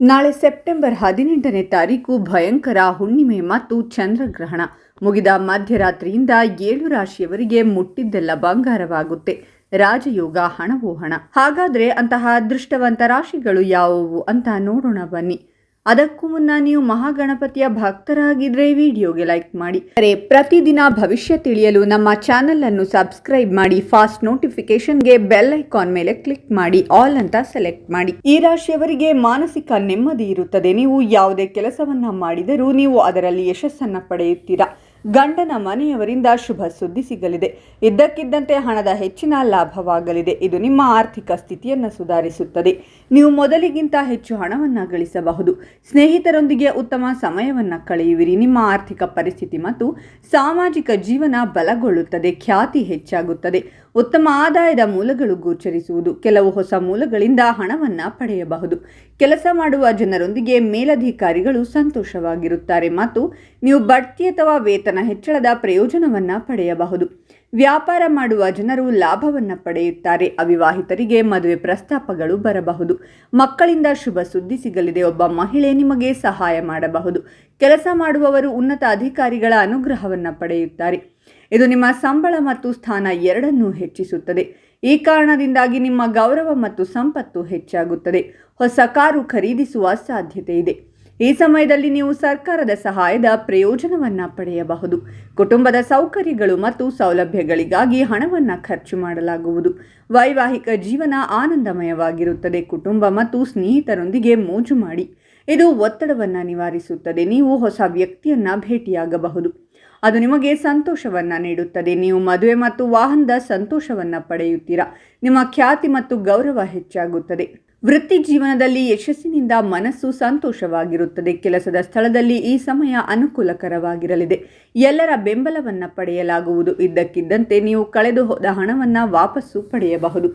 ನಾಳೆ ಸೆಪ್ಟೆಂಬರ್ ಹದಿನೆಂಟನೇ ತಾರೀಕು ಭಯಂಕರ ಹುಣ್ಣಿಮೆ ಮತ್ತು ಚಂದ್ರಗ್ರಹಣ. ಮುಗಿದ ಮಧ್ಯರಾತ್ರಿಯಿಂದ ಏಳು ರಾಶಿಯವರಿಗೆ ಮುಟ್ಟಿದ್ದೆಲ್ಲ ಬಂಗಾರವಾಗುತ್ತೆ. ರಾಜಯೋಗ, ಹಣವೋ ಹಣ. ಹಾಗಾದ್ರೆ ಅಂತಹ ಅದೃಷ್ಟವಂತ ರಾಶಿಗಳು ಯಾವುವು ಅಂತ ನೋಡೋಣ ಬನ್ನಿ. ಅದಕ್ಕೂ ಮುನ್ನ ನೀವು ಮಹಾಗಣಪತಿಯ ಭಕ್ತರಾಗಿದ್ರೆ ವಿಡಿಯೋಗೆ ಲೈಕ್ ಮಾಡಿ. ಅರೆ, ಪ್ರತಿದಿನ ಭವಿಷ್ಯ ತಿಳಿಯಲು ನಮ್ಮ ಚಾನೆಲ್ ಅನ್ನು ಸಬ್ಸ್ಕ್ರೈಬ್ ಮಾಡಿ ಫಾಸ್ಟ್ ನೋಟಿಫಿಕೇಶನ್ಗೆ ಬೆಲ್ ಐಕಾನ್ ಮೇಲೆ ಕ್ಲಿಕ್ ಮಾಡಿ ಆಲ್ ಅಂತ ಸೆಲೆಕ್ಟ್ ಮಾಡಿ. ಈ ರಾಶಿಯವರಿಗೆ ಮಾನಸಿಕ ನೆಮ್ಮದಿ ಇರುತ್ತದೆ. ನೀವು ಯಾವುದೇ ಕೆಲಸವನ್ನ ಮಾಡಿದರೂ ನೀವು ಅದರಲ್ಲಿ ಯಶಸ್ಸನ್ನ ಪಡೆಯುತ್ತೀರಾ? ಗಂಡನ ಮನೆಯವರಿಂದ ಶುಭ ಸುದ್ದಿ ಸಿಗಲಿದೆ. ಇದ್ದಕ್ಕಿದ್ದಂತೆ ಹಣದ ಹೆಚ್ಚಿನ ಲಾಭವಾಗಲಿದೆ. ಇದು ನಿಮ್ಮ ಆರ್ಥಿಕ ಸ್ಥಿತಿಯನ್ನು ಸುಧಾರಿಸುತ್ತದೆ. ನೀವು ಮೊದಲಿಗಿಂತ ಹೆಚ್ಚು ಹಣವನ್ನು ಗಳಿಸಬಹುದು. ಸ್ನೇಹಿತರೊಂದಿಗೆ ಉತ್ತಮ ಸಮಯವನ್ನು ಕಳೆಯುವಿರಿ. ನಿಮ್ಮ ಆರ್ಥಿಕ ಪರಿಸ್ಥಿತಿ ಮತ್ತು ಸಾಮಾಜಿಕ ಜೀವನ ಬಲಗೊಳ್ಳುತ್ತದೆ. ಖ್ಯಾತಿ ಹೆಚ್ಚಾಗುತ್ತದೆ. ಉತ್ತಮ ಆದಾಯದ ಮೂಲಗಳು ಗೋಚರಿಸುವುದು. ಕೆಲವು ಹೊಸ ಮೂಲಗಳಿಂದ ಹಣವನ್ನು ಪಡೆಯಬಹುದು. ಕೆಲಸ ಮಾಡುವ ಜನರೊಂದಿಗೆ ಮೇಲಧಿಕಾರಿಗಳು ಸಂತೋಷವಾಗಿರುತ್ತಾರೆ ಮತ್ತು ನೀವು ಬಡ್ತಿ ಅಥವಾ ವೇತನ ಹೆಚ್ಚಳದ ಪ್ರಯೋಜನವನ್ನು ಪಡೆಯಬಹುದು. ವ್ಯಾಪಾರ ಮಾಡುವ ಜನರು ಲಾಭವನ್ನು ಪಡೆಯುತ್ತಾರೆ. ಅವಿವಾಹಿತರಿಗೆ ಮದುವೆ ಪ್ರಸ್ತಾಪಗಳು ಬರಬಹುದು. ಮಕ್ಕಳಿಂದ ಶುಭ ಸುದ್ದಿ ಸಿಗಲಿದೆ. ಒಬ್ಬ ಮಹಿಳೆ ನಿಮಗೆ ಸಹಾಯ ಮಾಡಬಹುದು. ಕೆಲಸ ಮಾಡುವವರು ಉನ್ನತ ಅಧಿಕಾರಿಗಳ ಅನುಗ್ರಹವನ್ನು ಪಡೆಯುತ್ತಾರೆ. ಇದು ನಿಮ್ಮ ಸಂಬಳ ಮತ್ತು ಸ್ಥಾನ ಎರಡನ್ನೂ ಹೆಚ್ಚಿಸುತ್ತದೆ. ಈ ಕಾರಣದಿಂದಾಗಿ ನಿಮ್ಮ ಗೌರವ ಮತ್ತು ಸಂಪತ್ತು ಹೆಚ್ಚಾಗುತ್ತದೆ. ಹೊಸ ಕಾರು ಖರೀದಿಸುವ ಸಾಧ್ಯತೆ ಇದೆ. ಈ ಸಮಯದಲ್ಲಿ ನೀವು ಸರ್ಕಾರದ ಸಹಾಯದ ಪ್ರಯೋಜನವನ್ನು ಪಡೆಯಬಹುದು. ಕುಟುಂಬದ ಸೌಕರ್ಯಗಳು ಮತ್ತು ಸೌಲಭ್ಯಗಳಿಗಾಗಿ ಹಣವನ್ನು ಖರ್ಚು ಮಾಡಲಾಗುವುದು. ವೈವಾಹಿಕ ಜೀವನ ಆನಂದಮಯವಾಗಿರುತ್ತದೆ. ಕುಟುಂಬ ಮತ್ತು ಸ್ನೇಹಿತರೊಂದಿಗೆ ಮೋಜು ಮಾಡಿ. ಇದು ಒತ್ತಡವನ್ನು ನಿವಾರಿಸುತ್ತದೆ. ನೀವು ಹೊಸ ವ್ಯಕ್ತಿಯನ್ನ ಭೇಟಿಯಾಗಬಹುದು. ಅದು ನಿಮಗೆ ಸಂತೋಷವನ್ನು ನೀಡುತ್ತದೆ. ನೀವು ಮದುವೆ ಮತ್ತು ವಾಹನದ ಸಂತೋಷವನ್ನು ಪಡೆಯುತ್ತೀರಾ. ನಿಮ್ಮ ಖ್ಯಾತಿ ಮತ್ತು ಗೌರವ ಹೆಚ್ಚಾಗುತ್ತದೆ. ವೃತ್ತಿ ಜೀವನದಲ್ಲಿ ಯಶಸ್ಸಿನಿಂದ ಮನಸ್ಸು ಸಂತೋಷವಾಗಿರುತ್ತದೆ. ಕೆಲಸದ ಸ್ಥಳದಲ್ಲಿ ಈ ಸಮಯ ಅನುಕೂಲಕರವಾಗಿರಲಿದೆ. ಎಲ್ಲರ ಬೆಂಬಲವನ್ನು ಪಡೆಯಲಾಗುವುದು. ಇದ್ದಕ್ಕಿದ್ದಂತೆ ನೀವು ಕಳೆದು ಹೋದ ಹಣವನ್ನು ವಾಪಸ್ಸು ಪಡೆಯಬಹುದು.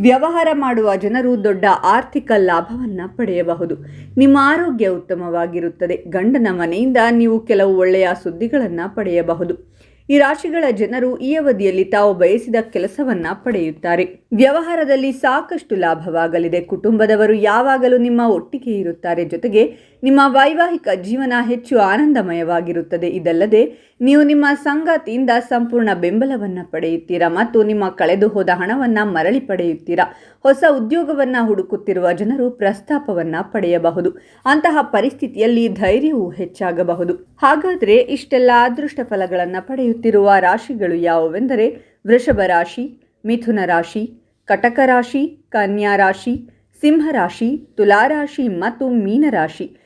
ವ್ಯವಹಾರ ಮಾಡುವ ಜನರು ದೊಡ್ಡ ಆರ್ಥಿಕ ಲಾಭವನ್ನು ಪಡೆಯಬಹುದು. ನಿಮ್ಮ ಆರೋಗ್ಯ ಉತ್ತಮವಾಗಿರುತ್ತದೆ. ಗಂಡನ ಮನೆಯಿಂದ ನೀವು ಕೆಲವು ಒಳ್ಳೆಯ ಸುದ್ದಿಗಳನ್ನು ಪಡೆಯಬಹುದು. ಈ ರಾಶಿಗಳ ಜನರು ಈ ಅವಧಿಯಲ್ಲಿ ತಾವು ಬಯಸಿದ ಕೆಲಸವನ್ನ ಪಡೆಯುತ್ತಾರೆ. ವ್ಯವಹಾರದಲ್ಲಿ ಸಾಕಷ್ಟು ಲಾಭವಾಗಲಿದೆ. ಕುಟುಂಬದವರು ಯಾವಾಗಲೂ ನಿಮ್ಮ ಒಟ್ಟಿಗೆ ಇರುತ್ತಾರೆ. ಜೊತೆಗೆ ನಿಮ್ಮ ವೈವಾಹಿಕ ಜೀವನ ಹೆಚ್ಚು ಆನಂದಮಯವಾಗಿರುತ್ತದೆ. ಇದಲ್ಲದೆ, ನೀವು ನಿಮ್ಮ ಸಂಗಾತಿಯಿಂದ ಸಂಪೂರ್ಣ ಬೆಂಬಲವನ್ನು ಪಡೆಯುತ್ತೀರಾ ಮತ್ತು ನಿಮ್ಮ ಕಳೆದು ಹೋದ ಹಣವನ್ನು ಮರಳಿ ಪಡೆಯುತ್ತೀರಾ? ಹೊಸ ಉದ್ಯೋಗವನ್ನು ಹುಡುಕುತ್ತಿರುವ ಜನರು ಪ್ರಸ್ತಾಪವನ್ನು ಪಡೆಯಬಹುದು. ಅಂತಹ ಪರಿಸ್ಥಿತಿಯಲ್ಲಿ ಧೈರ್ಯವು ಹೆಚ್ಚಾಗಬಹುದು. ಹಾಗಾದರೆ ಇಷ್ಟೆಲ್ಲ ಅದೃಷ್ಟ ಫಲಗಳನ್ನು ಪಡೆಯುತ್ತಿರುವ ರಾಶಿಗಳು ಯಾವುವೆಂದರೆ ವೃಷಭ ರಾಶಿ, ಮಿಥುನ ರಾಶಿ, ಕಟಕ ರಾಶಿ, ಕನ್ಯಾ ರಾಶಿ ಸಿಂಹರಾಶಿ ತುಲಾರಾಶಿ ಮತ್ತು ಮೀನರಾಶಿ